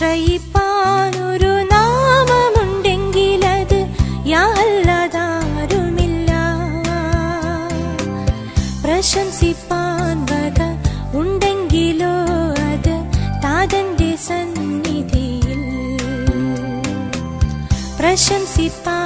ആശ്രയിപ്പാനൊരു നാമമുണ്ടെങ്കിലത് യാഹല്ലതാരുമില്ല പ്രശംസിപ്പാൻ വക ഉണ്ടെങ്കിലോ അത് താതന്റെ സന്നിധിയിൽ. പ്രശംസിപ്പാൻ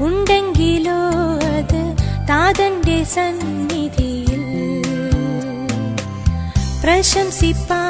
ഉണ്ടെങ്കിലോ അത് താതന്റെ സന്നിധിയിൽ. പ്രശംസിപ്പാൻ